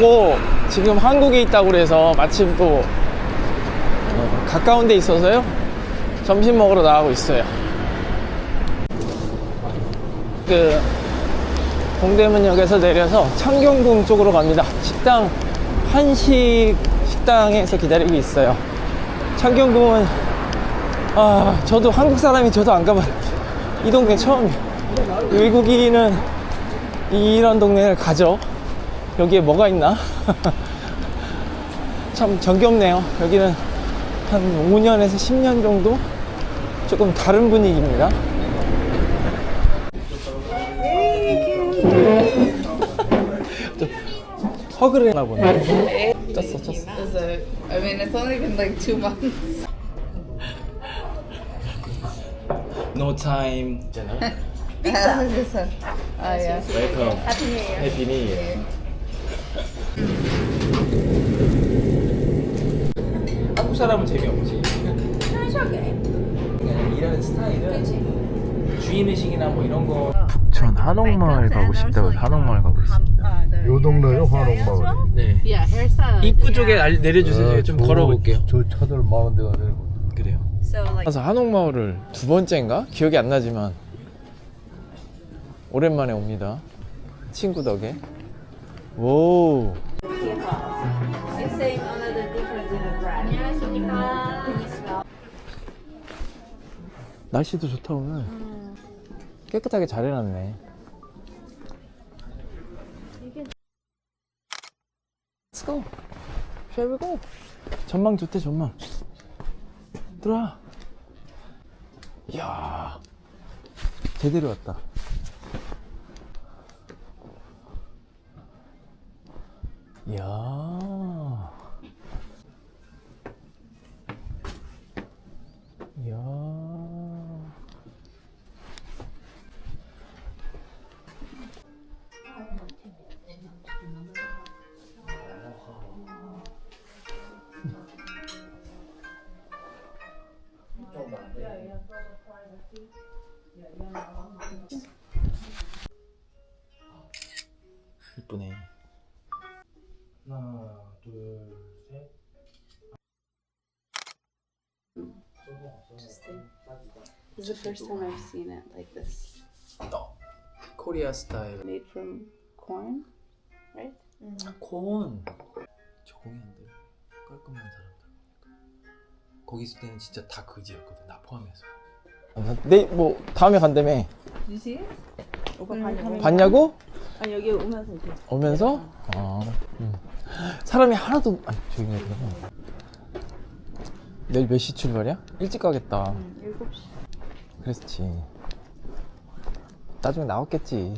또 지금 한국에 있다고 그래서 마침 또 어, 가까운 데 있어서요. 점심 먹으러 나가고 있어요. 그 동대문역에서 내려서 창경궁 쪽으로 갑니다. 식당 한식 식당에서 기다리고 있어요. 창경궁은 아 저도 한국 사람이 저도 안 가봐 이 동네 처음이에요. 외국인은 이런 동네를 가죠. 여기에 뭐가 있나? 참 정겹네요. 여기는 한 5년에서 10년 정도 조금 다른 분위기입니다. 또 허그를 했나 보네. 쪘어, 쪘어. It? I mean, it's only been like two months. No time. Ah, this one. Oh yeah. 웰컴. 해피 뉴 이어. 한국 사람은 재미없지. 그냥 일하는 스타일은 주인의식이나 뭐 이런 거. 북천 한옥마을 가고 싶다고 한옥마을 가고 있습니다. 요 동네요 한옥마을이 네. The. 입구 쪽에 알- 내려주세요. 제가 좀 저- 걸어볼게요. 저 차들 많은 데가 내리고 그래요. 그래서 한옥마을을 두 번째인가 기억이 안 나지만 오랜만에 옵니다. 친구 덕에. 오. Same. 안녕하십니까. 날씨도 좋다 오늘. 깨끗하게 잘 해놨네. Let's go. Shall we go? 전망 좋대 전망. 들어와. 이야. 제대로 왔다. 이야. 둘, 셋. This is the first time I've seen it like this. 어. 코리아 스타일. Made from corn, right? 콘. 적응이 안 돼. 깔끔한 사람들. 거기 있을 때는 진짜 다 그지였거든. 나 포함해서. 네, 뭐 다음에 간다며. You see it? 오빠 봤냐고? 봤냐고? 아 여기 오면서 이렇게. 오면서? 아, 음. 사람이 하나도 아니 조용히 해. 내일 몇 시 출발이야? 일찍 가겠다. 7시. 그랬지. 나중에 나왔겠지.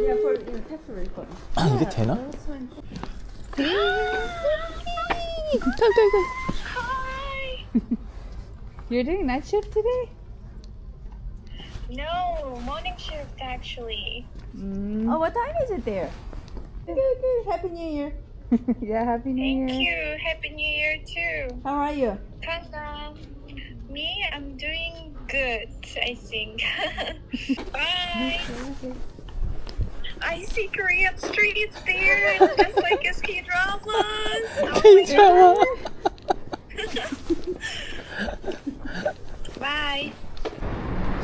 Yeah, for know, tax refund. 아, 이게 되나? You're doing night shift today? No, morning shift actually. Mm. Oh, what time is it there? Good, good. Happy New Year. yeah, happy new Thank year. Thank you. Happy New Year too. How are you? Kanda. Me, I'm doing good, I think. Bye. I see Korean streets there, just like as K dramas. Oh 괜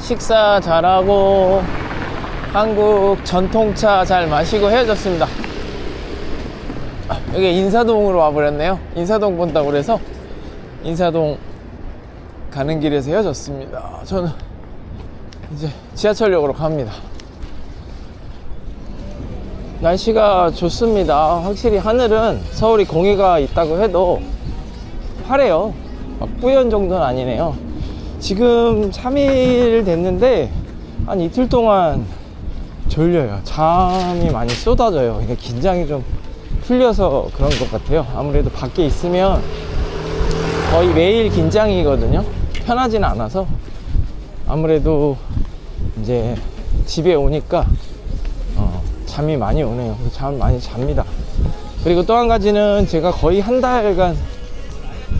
식사 잘하고 한국 전통차 잘 마시고 헤어졌습니다. 아, 여기 인사동으로 와버렸네요. 인사동 본다고 그래서 인사동 가는 길에서 헤어졌습니다. 저는 이제 지하철역으로 갑니다. 날씨가 좋습니다. 확실히 하늘은 서울이 공해가 있다고 해도 화래요. 막 뿌연 정도는 아니네요. 지금 3일 됐는데 한 이틀 동안 졸려요. 잠이 많이 쏟아져요. 그러니까 긴장이 좀 풀려서 그런 것 같아요. 아무래도 밖에 있으면 거의 매일 긴장이거든요. 편하지는 않아서 아무래도 이제 집에 오니까 어, 잠이 많이 오네요. 잠 많이 잡니다. 그리고 또 한 가지는 제가 거의 한 달간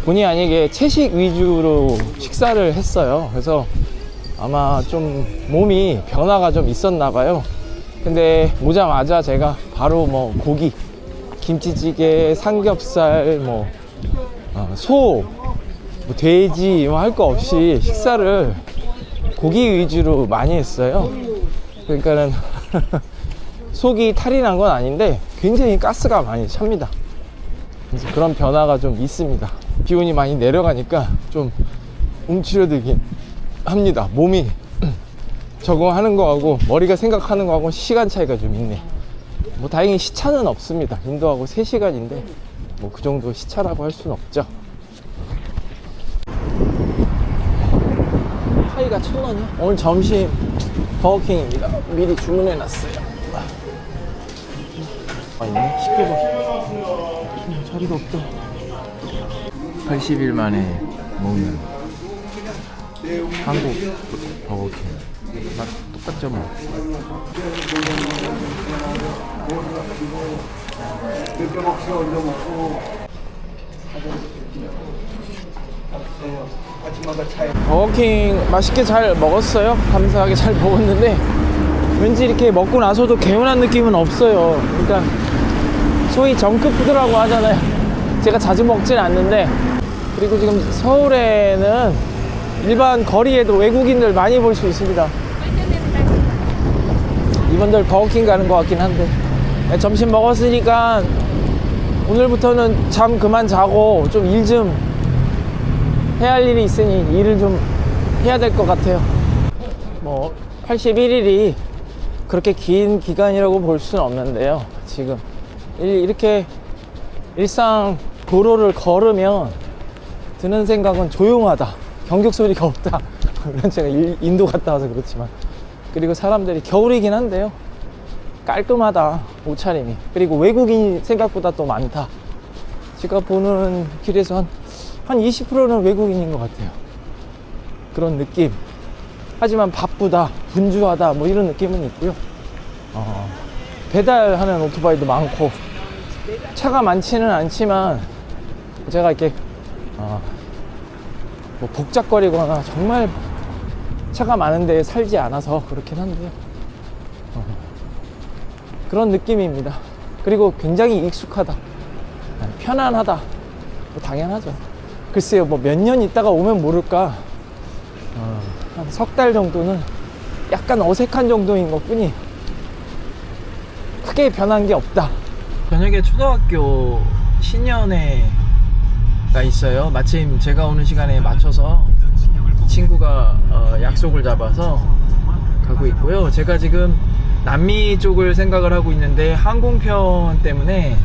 본의 아니게 채식 위주로 식사를 했어요. 그래서 아마 좀 몸이 변화가 좀 있었나 봐요. 근데 오자마자 제가 바로 뭐 고기 김치찌개, 삼겹살, 뭐, 어, 소, 뭐 돼지, 뭐 할 거 없이 식사를 고기 위주로 많이 했어요. 그러니까는 속이 탈이 난 건 아닌데 굉장히 가스가 많이 찹니다. 그래서 그런 변화가 좀 있습니다. 기온이 많이 내려가니까 좀 움츠려들긴 합니다. 몸이 적응하는 거하고 머리가 생각하는 거하고 시간 차이가 좀 있네. 뭐 다행히 시차는 없습니다. 인도하고 3시간인데 뭐 그 정도 시차라고 할 수는 없죠. 파이가 천 원이야? 오늘 점심 버거킹입니다. 미리 주문해 놨어요. 아 있네. 19번. 자리가 없다. 80일 만에 먹는 한국 버거킹. 맛 똑같죠 뭐. 버거킹 맛있게 잘 먹었어요. 감사하게 잘 먹었는데 왠지 이렇게 먹고 나서도 개운한 느낌은 없어요. 그러니까 소위 정크푸드라고 하잖아요. 제가 자주 먹진 않는데 그리고 지금 서울에는 일반 거리에도 외국인들 많이 볼 수 있습니다. 이분들 버거킹 가는 것 같긴 한데 네, 점심 먹었으니까 오늘부터는 잠 그만 자고 좀 일 좀 해야 할 일이 있으니 일을 좀 해야 될 것 같아요. 뭐 81일이 그렇게 긴 기간이라고 볼 수는 없는데요. 지금 일- 이렇게 일상 도로를 걸으면 드는 생각은 조용하다. 경적 소리가 없다. 물론 제가 일- 인도 갔다 와서 그렇지만 그리고 사람들이 겨울이긴 한데요. 깔끔하다 옷차림이 그리고 외국인 생각보다 또 많다. 제가 보는 길에서 한, 한 20%는 외국인인 것 같아요. 그런 느낌. 하지만 바쁘다, 분주하다, 뭐 이런 느낌은 있고요. 어, 배달하는 오토바이도 많고, 차가 많지는 않지만, 제가 이렇게, 어, 뭐 복잡거리거나 정말 차가 많은데 살지 않아서 그렇긴 한데요. 어, 그런 느낌입니다. 그리고 굉장히 익숙하다. 편안하다. 뭐 당연하죠. 글쎄요, 뭐 몇 년 있다가 오면 모를까. 어, 한석 달 정도는 약간 어색한 정도인 것 뿐이 크게 변한 게 없다. 저녁에 초등학교 신년회 가 있어요. 마침 제가 오는 시간에 맞춰서 친구가 어, 약속을 잡아서 가고 있고요. 제가 지금 남미 쪽을 생각을 하고 있는데 항공편 때문에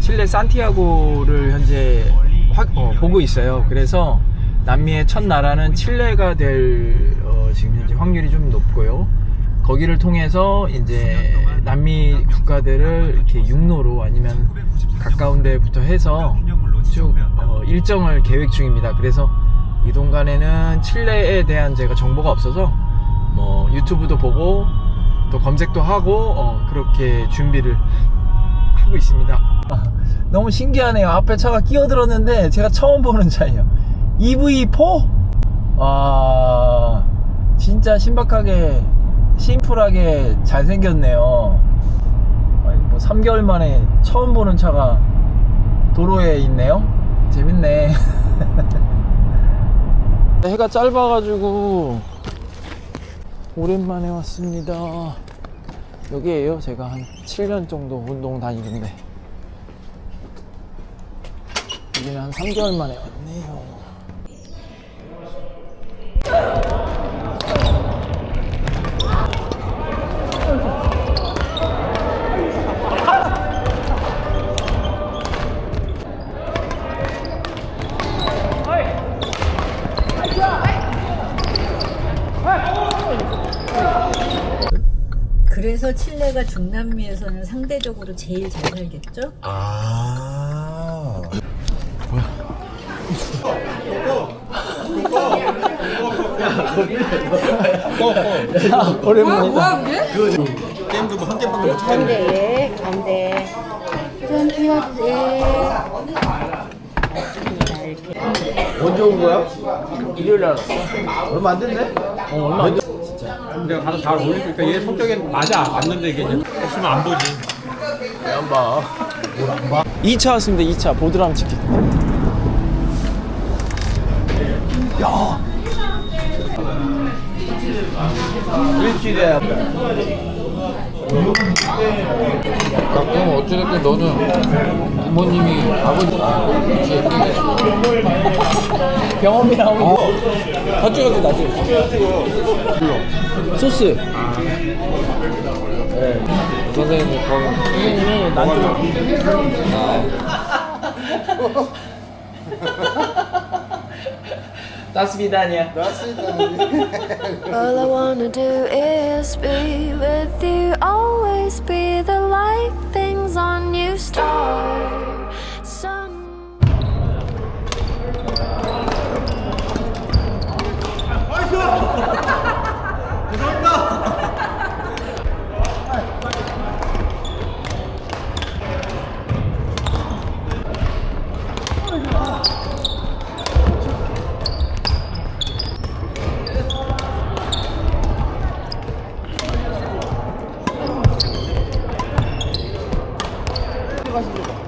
칠레 산티아고를 현재 확- 어, 보고 있어요. 그래서 남미의 첫 나라는 칠레가 될 어, 지금 현재 확률이 좀 높고요. 거기를 통해서 이제 남미 국가들을 이렇게 육로로 아니면 가까운 데부터 해서 쭉 어, 일정을 계획 중입니다. 그래서 이 동간에는 칠레에 대한 제가 정보가 없어서 뭐 유튜브도 보고 또 검색도 하고 어, 그렇게 준비를 하고 있습니다. 아, 너무 신기하네요. 앞에 차가 끼어들었는데 제가 처음 보는 차예요. EV4? 와, 진짜 신박하게, 심플하게 잘생겼네요. 뭐 3개월 만에 처음 보는 차가 도로에 있네요. 재밌네. 해가 짧아가지고 오랜만에 왔습니다. 여기에요. 제가 한 7년 정도 운동 다니는데 여기는 한 3개월 만에 왔네요. 그래서 칠레가 중남미에서는 상대적으로 제일 잘 살겠죠? 아. 오랜만이다. 게임도 뭐한 게임밖에 못 가운데, 가운데. 좀 띄워주세요. 언제 온 거야? 일요일 날 왔어. 얼마 안 됐네? 어, 얼마 안 돼. 진짜. 내가 가서 잘 어울리니까 얘 성격엔 맞아. 맞는데 이게 없으면 안 보지. 안 봐. 2차 왔습니다. 2차. 보드람 치킨 일주일에 그럼 어찌됐든 너는 부모님이 아버지 그치 병원비 나오면 다 찍어도 나지 소스. 선생님이 거기 선생님이 따 До свидания. До свидания. All I wanna do is be with you, always be the light things on you start. 들어가시면 됩니다.